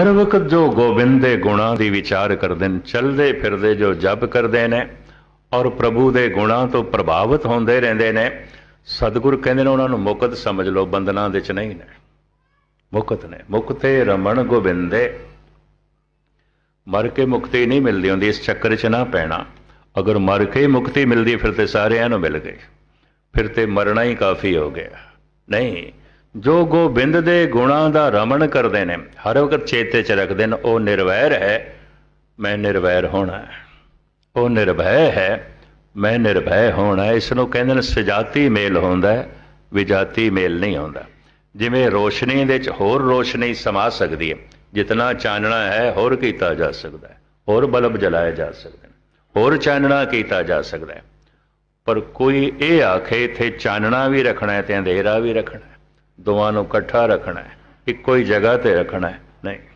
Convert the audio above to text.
ਹਰ ਵਕਤ ਜੋ ਗੋਬਿੰਦ ਦੇ ਗੁਣਾਂ ਦੀ ਵਿਚਾਰ ਕਰਦੇ ਨੇ, ਚੱਲਦੇ ਫਿਰਦੇ ਜੋ ਜਪ ਕਰਦੇ ਨੇ, ਔਰ ਪ੍ਰਭੂ ਦੇ ਗੁਣਾਂ ਤੋਂ ਪ੍ਰਭਾਵਿਤ ਹੁੰਦੇ ਰਹਿੰਦੇ ਨੇ, ਸਤਿਗੁਰ ਕਹਿੰਦੇ ਨੇ ਉਹਨਾਂ ਨੂੰ ਮੁਕਤ ਸਮਝ ਲਓ, ਬੰਧਨਾਂ ਦੇ ਚ ਨਹੀਂ ਨੇ। ਮੁਕਤ ਨੇ। ਮੁਕਤੇ ਰਮਣ ਗੋਬਿੰਦੇ। ਮਰ ਕੇ ਮੁਕਤੀ ਨਹੀਂ ਮਿਲਦੀ ਹੁੰਦੀ, ਇਸ ਚੱਕਰ 'ਚ ਨਾ ਪੈਣਾ। ਅਗਰ ਮਰ ਕੇ ਹੀ ਮੁਕਤੀ ਮਿਲਦੀ, ਫਿਰ ਤੇ ਸਾਰਿਆਂ ਨੂੰ ਮਿਲ ਗਈ ਫਿਰ ਤੇ ਮਰਨਾ ਹੀ ਕਾਫੀ ਹੋ ਗਿਆ। ਨਹੀਂ ਜੋ ਗੋਬਿੰਦ ਦੇ ਗੁਣਾਂ ਦਾ ਰਮਣ ਕਰਦੇ ਨੇ, ਹਰ ਵਕਤ ਚੇਤੇ 'ਚ ਰੱਖਦੇ ਨੇ, ਉਹ ਨਿਰਵੈਰ ਹੈ, ਮੈਂ ਨਿਰਵੈਰ ਹੋਣਾ ਹੈ। ਉਹ ਨਿਰਭੈ ਹੈ, ਮੈਂ ਨਿਰਭੈ ਹੋਣਾ ਇਸ ਨੂੰ ਕਹਿੰਦੇ ਨੇ ਸਜਾਤੀ ਮੇਲ ਹੁੰਦਾ ਹੈ, ਵਿਜਾਤੀ ਮੇਲ ਨਹੀਂ ਹੁੰਦਾ। ਜਿਵੇਂ ਰੋਸ਼ਨੀ ਦੇ ਵਿੱਚ ਹੋਰ ਰੋਸ਼ਨੀ ਸਮਾ ਸਕਦੀ ਹੈ, ਜਿਤਨਾ ਚਾਨਣਾ ਹੈ, ਹੋਰ ਕੀਤਾ ਜਾ ਸਕਦਾ ਹੈ। ਹੋਰ ਬਲਬ ਜਲਾਏ ਜਾ ਸਕਦੇ ਨੇ, ਹੋਰ ਚਾਨਣਾ ਕੀਤਾ ਜਾ ਸਕਦਾ ਹੈ। ਪਰ ਕੋਈ ਇਹ ਆਖੇ, ਇੱਥੇ ਚਾਨਣਾ ਵੀ ਰੱਖਣਾ ਹੈ ਤੇ ਅੰਧੇਰਾ ਵੀ ਰੱਖਣਾ ਹੈ। ਦੋਵਾਂ ਨੂੰ ਇਕੱਠਾ ਰੱਖਣਾ ਇੱਕੋ ਹੀ ਜਗ੍ਹਾ ਤੇ ਰੱਖਣਾ ਨਹੀਂ।